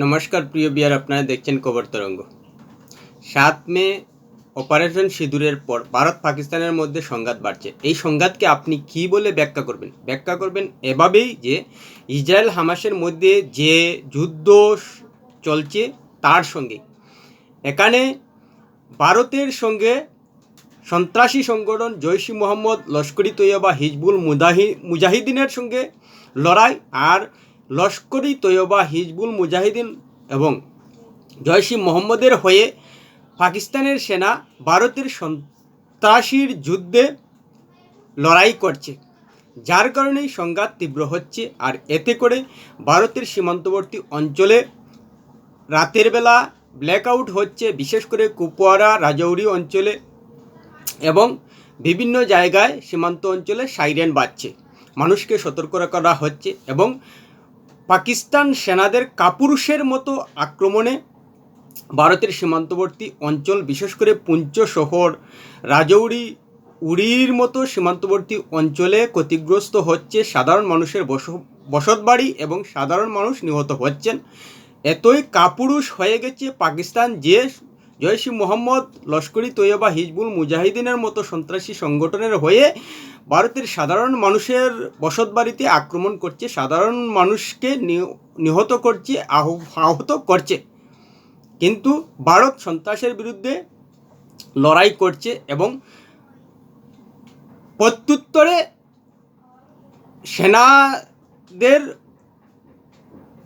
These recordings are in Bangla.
নমস্কার, প্রিয় বিয়ার আপনারা দেখছেন খবর তরঙ্গ। সাত মে অপারেশন সিঁদুরের পর ভারত পাকিস্তানের মধ্যে সংঘাত বাড়ছে। এই সংঘাতকে আপনি কি বলে ব্যাখ্যা করবেন? ব্যাখ্যা করবেন এভাবেই যে ইসরায়েল হামাসের মধ্যে যে যুদ্ধ চলছে তার সঙ্গে। এখানে ভারতের সঙ্গে সন্ত্রাসী সংগঠন জৈশি মোহাম্মদ, লস্করি তৈয়বা, হিজবুল মুদাহি, মুজাহিদিনের সঙ্গে লড়াই আর লস্করি তৈয়বা হিজবুল মুজাহিদিন এবং জয়শি মোহাম্মদের হয়ে পাকিস্তানের সেনা ভারতের সন্ত্রাসীর যুদ্ধে লড়াই করছে, যার কারণেই সংঘাত তীব্র হচ্ছে। আর এতে করে ভারতের সীমান্তবর্তী অঞ্চলে রাতের বেলা ব্ল্যাকআউট হচ্ছে, বিশেষ করে কুপওয়ারা, রাজৌরি অঞ্চলে এবং বিভিন্ন জায়গায় সীমান্ত অঞ্চলে সাইরেন বাজছে। মানুষকে সতর্ক করা হচ্ছে এবং পাকিস্তান সেনাদের কাপুরুষের মতো আক্রমণে ভারতের সীমান্তবর্তী অঞ্চল, বিশেষ করে পুঞ্চ শহর রাজৌরি উড়ির মতো সীমান্তবর্তী অঞ্চলে ক্ষতিগ্রস্ত হচ্ছে সাধারণ মানুষের বস, বসতবাড়ি এবং সাধারণ মানুষ নিহত হচ্ছেন। এতই কাপুরুষ হয়ে গেছে পাকিস্তান যে জয়সি মোহাম্মদ লস্করি তৈয়বা হিজবুল মুজাহিদিনের মতো সন্ত্রাসী সংগঠনের হয়ে ভারতের সাধারণ মানুষের বসতবাড়িতে আক্রমণ করছে, সাধারণ মানুষকে নিহ- নিহত করছে, আহ- আহত করছে। কিন্তু ভারত সন্ত্রাসের বিরুদ্ধে লড়াই করছে এবং প্রত্যুত্তরে সেনাদের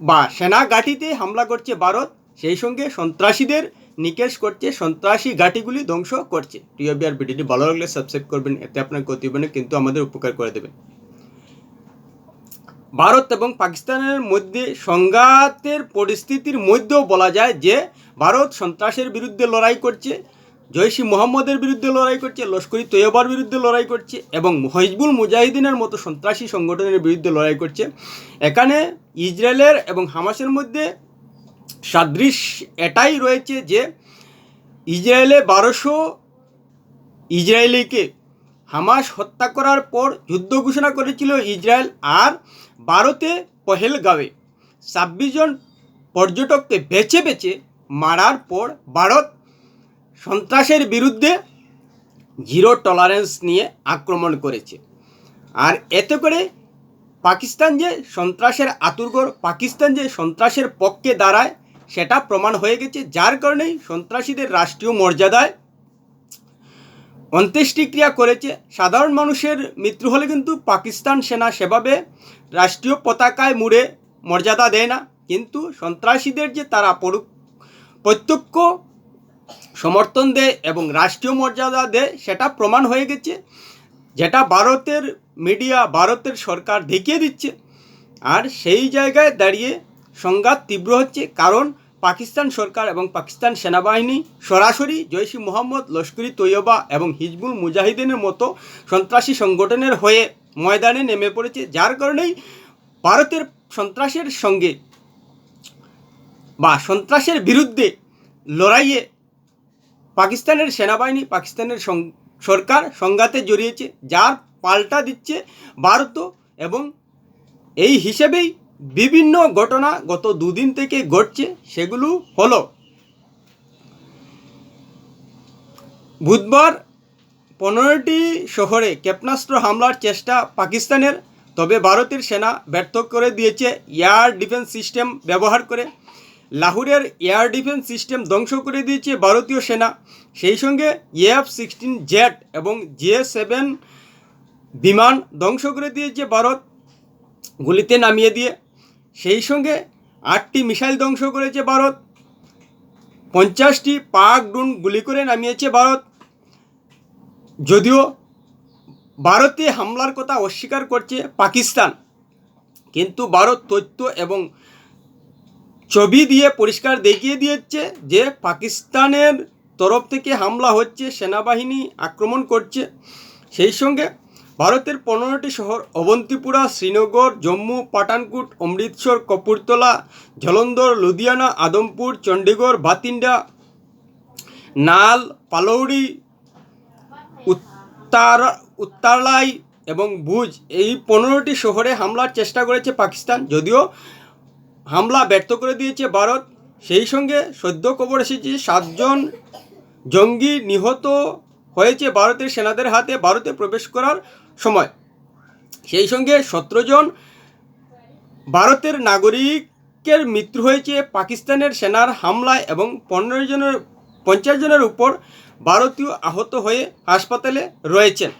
বা সেনা ঘাঁটিতে হামলা করছে ভারত, সেই সঙ্গে সন্ত্রাসীদের নিকেশ করছে, সন্ত্রাসী ঘাঁটিগুলি ধ্বংস করছে। প্রিয় বিয়ার ভিডিওটি ভালো লাগলে সাবস্ক্রাইব করবেন, এতে আপনার ক্ষতি হবে না, কিন্তু আমাদের উপকার করে দেবেন ভারত এবং পাকিস্তানের মধ্যে সংঘাতের পরিস্থিতির মধ্যেও বলা যায় যে, ভারত সন্ত্রাসের বিরুদ্ধে লড়াই করছে জয়সি মোহাম্মদের বিরুদ্ধে লড়াই করছে লস্করি তৈয়বার বিরুদ্ধে লড়াই করছে এবং হিজবুল মুজাহিদিনের মতো সন্ত্রাসী সংগঠনের বিরুদ্ধে লড়াই করছে। এখানে ইসরায়েলের এবং হামাসের মধ্যে সাদৃশ এটাই রয়েছে যে ইসরায়েলে বারোশো ইসরায়েলিকে হামাস হত্যা করার পর যুদ্ধ ঘোষণা করেছিল ইসরায়েল আর ভারতে পহেলগাঁওয়ে। ছাব্বিশ জন পর্যটককে বেছে বেছে মারার পর ভারত সন্ত্রাসের বিরুদ্ধে জিরো টলারেন্স নিয়ে আক্রমণ করেছে। আর এতে করে পাকিস্তান যে সন্ত্রাসের আতুরগড় পাকিস্তান যে সন্ত্রাসের পক্ষে দাঁড়ায়, সেটা প্রমাণ হয়ে গেছে, যার কারণেই সন্ত্রাসীদের রাষ্ট্রীয় মর্যাদায় অন্ত্যেষ্টিক্রিয়া করেছে। সাধারণ মানুষের মৃত্যু হলে কিন্তু পাকিস্তান সেনা সেভাবে রাষ্ট্রীয় পতাকায় মুড়ে মর্যাদা দেয় না। কিন্তু সন্ত্রাসীদের যে তারা প্রত্যক্ষ সমর্থন দেয় এবং রাষ্ট্রীয় মর্যাদা দেয়, সেটা প্রমাণ হয়ে গেছে। যেটা ভারতের মিডিয়া ভারতের সরকার দেখিয়ে দিচ্ছে। আর সেই জায়গায় দাঁড়িয়ে সংঘাত তীব্র হচ্ছে কারণ পাকিস্তান সরকার এবং পাকিস্তান সেনাবাহিনী সরাসরি জৈশি মোহাম্মদ, লস্করি তৈয়বা এবং হিজবুল মুজাহিদিনের মতো সন্ত্রাসী সংগঠনের হয়ে ময়দানে নেমে পড়েছে। যার কারণেই ভারতের সন্ত্রাসের সঙ্গে বা সন্ত্রাসের বিরুদ্ধে লড়াইয়ে পাকিস্তানের সেনাবাহিনী, পাকিস্তানের সরকার সংঘাতে জড়িয়েছে, যার পাল্টা দিচ্ছে ভারত এবং এই হিসেবেই বিভিন্ন ঘটনা গত দুদিন থেকে ঘটছে, সেগুলো হলো বুধবার পনেরোটি শহরে ক্ষেপণাস্ত্র হামলার চেষ্টা পাকিস্তানের, তবে ভারতের সেনা ব্যর্থ করে দিয়েছে এয়ার ডিফেন্স সিস্টেম ব্যবহার করে। লাহোরের এয়ার ডিফেন্স সিস্টেম ধ্বংস করে দিয়েছে ভারতীয় সেনা। সেই সঙ্গে এফ সিক্সটিন জেট এবং জে সেভেন বিমান ধ্বংস করে দিয়েছে ভারত গুলিতে নামিয়ে দিয়ে। সেই সঙ্গে আটটি মিসাইল ধ্বংস করেছে ভারত। পঞ্চাশটি পাক ড্রোন গুলি করে নামিয়েছে ভারত। যদিও ভারতে হামলার কথা অস্বীকার করছে পাকিস্তান, কিন্তু ভারত তথ্য এবং ছবি দিয়ে পরিষ্কার দেখিয়ে দিয়েছে যে পাকিস্তানের তরফ থেকে হামলা হচ্ছে, সেনাবাহিনী আক্রমণ করছে। সেই সঙ্গে ভারতের পনেরোটি শহর, অবন্তিপুরা, শ্রীনগর, জম্মু পাঠানকুট অমৃতসর, কপুরতলা, জলন্ধর, লুধিয়ানা, আদমপুর চণ্ডীগড় বাতিন্ডা নাল, পালৌড়ি, উত্তার উত্তারলাই এবং ভুজ। এই পনেরোটি শহরে হামলার চেষ্টা করেছে পাকিস্তান। যদিও হামলা ব্যর্থ করে দিয়েছে ভারত। সেই সঙ্গে সদ্য খবর এসেছে, সাতজন জঙ্গি নিহত হয়েছে ভারতের সেনাদের হাতে ভারতে প্রবেশ করার সময়। সেই সঙ্গে সতেরো জন ভারতের নাগরিকের মৃত্যু হয়েছে পাকিস্তানের সেনার হামলায় এবং পনেরো জনের, পঞ্চাশ জনের উপর ভারতীয় আহত হয়ে হাসপাতালে রয়েছেন।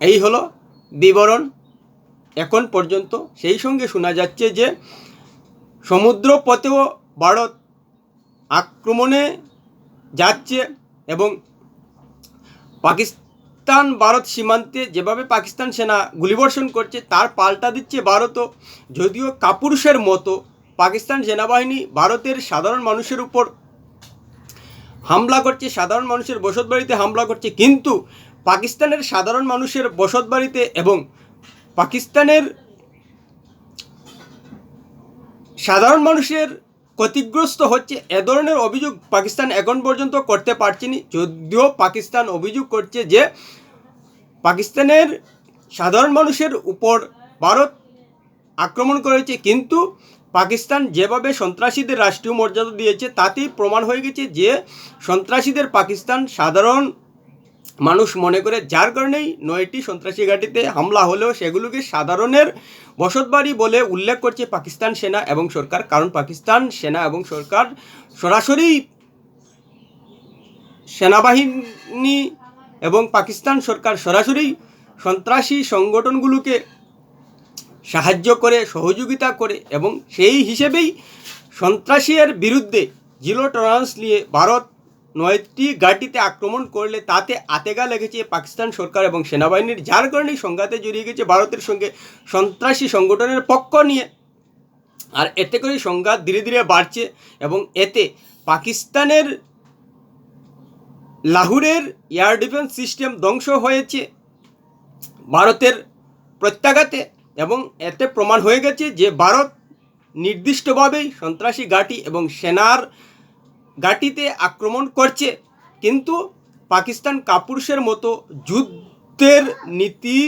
এই হলো বিবরণ। এখন পর্যন্ত সেই সঙ্গে শোনা যাচ্ছে যে সমুদ্র পথেও ভারত আক্রমণে যাচ্ছে এবং পাকিস্তান ভারত সীমান্তে যেভাবে পাকিস্তান সেনা গুলিবর্ষণ করছে, তার পাল্টা দিচ্ছে ভারতও। যদিও কাপুরুষের মতো পাকিস্তান সেনাবাহিনী ভারতের সাধারণ মানুষের উপর হামলা করছে, সাধারণ মানুষের বসতবাড়িতে হামলা করছে, কিন্তু পাকিস্তানের সাধারণ মানুষের বসতবাড়িতে এবং পাকিস্তানের সাধারণ মানুষের ক্ষতিগ্রস্ত হচ্ছে এ ধরনের অভিযোগ পাকিস্তান এখন পর্যন্ত করতে পারছেনি। যদিও পাকিস্তান অভিযোগ করছে যে পাকিস্তানের সাধারণ মানুষের উপর ভারত আক্রমণ করেছে, কিন্তু পাকিস্তান যেভাবে সন্ত্রাসীদের রাষ্ট্রীয় মর্যাদা দিয়েছে, তাতেই প্রমাণ হয়ে গেছে যে সন্ত্রাসীদের পাকিস্তান সাধারণ মানুষ মনে করে, যার কারণেই নয়টি সন্ত্রাসী ঘাঁটিতে হামলা হলেও সেগুলোকে সাধারণের বসতবাড়ি বলে উল্লেখ করছে পাকিস্তান সেনা এবং সরকার। কারণ পাকিস্তান সেনা এবং সরকার সরাসরি সেনাবাহিনী এবং পাকিস্তান সরকার সরাসরি সন্ত্রাসী সংগঠনগুলোকে সাহায্য করে, সহযোগিতা করে এবং সেই হিসেবেই সন্ত্রাসীর বিরুদ্ধে জিরো টলারেন্স নিয়ে ভারত নয়টি ঘাঁটিতে আক্রমণ করলে তাতে আতেগা লেগেছে পাকিস্তান সরকার এবং সেনাবাহিনীর, যার কারণেই সংঘাতে জড়িয়ে গেছে ভারতের সঙ্গে সন্ত্রাসী সংগঠনের পক্ষ নিয়ে। আর এতে করে সংঘাত ধীরে ধীরে বাড়ছে এবং এতে পাকিস্তানের লাহোরের এয়ার ডিফেন্স সিস্টেম ধ্বংস হয়েছে ভারতের প্রত্যাঘাতে এবং এতে প্রমাণ হয়ে গেছে যে ভারত নির্দিষ্টভাবেই সন্ত্রাসী ঘাঁটি এবং সেনার ঘাঁটিতে আক্রমণ করছে। কিন্তু পাকিস্তান কাপুরুষের মতো যুদ্ধের নীতি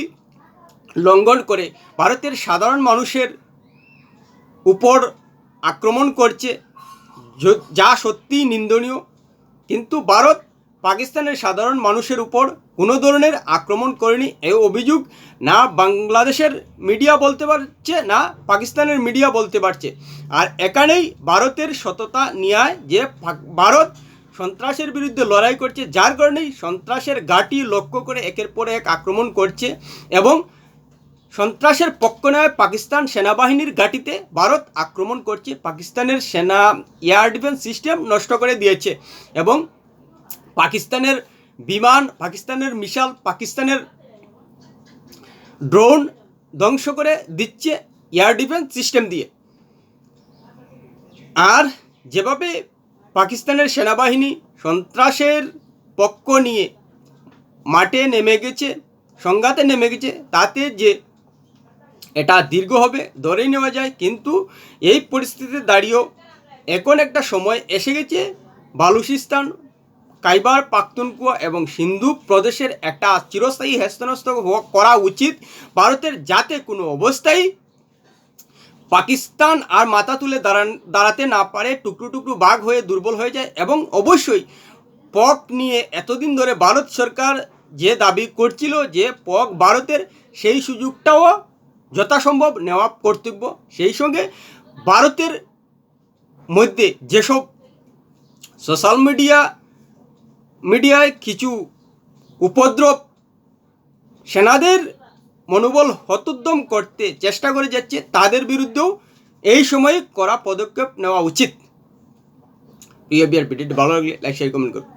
লঙ্ঘন করে ভারতের সাধারণ মানুষের উপর আক্রমণ করছে। যা সত্যিই নিন্দনীয়। কিন্তু ভারত পাকিস্তানের সাধারণ মানুষের উপর কোনো ধরনের আক্রমণ করেনি এই অভিযোগ না বাংলাদেশের মিডিয়া বলতে পারছে, না পাকিস্তানের মিডিয়া বলতে পারছে। আর এখানেই ভারতের সততা নিয়ে যে ভারত সন্ত্রাসের বিরুদ্ধে লড়াই করছে, যার কারণেই সন্ত্রাসের ঘাঁটি লক্ষ্য করে একের পর এক আক্রমণ করছে এবং সন্ত্রাসের পক্ষ নেয় পাকিস্তান সেনাবাহিনীর ঘাঁটিতে ভারত আক্রমণ করছে, পাকিস্তানের সেনা এয়ার ডিফেন্স সিস্টেম নষ্ট করে দিয়েছে এবং পাকিস্তানের বিমান, পাকিস্তানের মিসাইল, পাকিস্তানের ড্রোন ধ্বংস করে দিচ্ছে এয়ার ডিফেন্স সিস্টেম দিয়ে। আর যেভাবে পাকিস্তানের সেনাবাহিনী সন্ত্রাসের পক্ষ নিয়ে মাঠে নেমে গেছে, সংঘাতে নেমে গেছে, তাতে যে এটা দীর্ঘ হবে, ধরেই নেওয়া যায়, কিন্তু এই পরিস্থিতিতে দাঁড়িয়েও এখন একটা সময় এসে গেছে, বালুচিস্তান কাইবার, পাখতুনকুয়া এবং সিন্ধু প্রদেশের একটা চিরস্থায়ী হেস্তনস্ত করা উচিত। ভারতের যাতে কোনো অবস্থায় পাকিস্তান আর মাথা তুলে দাঁড়ান, দাঁড়াতে না পারে, টুকরো টুকরো বাঘ হয়ে দুর্বল হয়ে যায় এবং অবশ্যই পক নিয়ে এতদিন ধরে ভারত সরকার যে দাবি করছিল যে পক ভারতের সেই সুযোগটাও যথাসম্ভব নেওয়া কর্তব্য। সেই সঙ্গে ভারতের মধ্যে যেসব সোশ্যাল মিডিয়া মিডিয়ায় কিছু উপদ্রব সেনাদের মনোবল হতোদ্যম করতে চেষ্টা করে যাচ্ছে, তাদের বিরুদ্ধেও এই সময়ে করা পদক্ষেপ নেওয়া উচিত। প্রিয় বিআর ভিডিওটি ভালো লাগলে লাইক শেয়ার কমেন্ট করুন।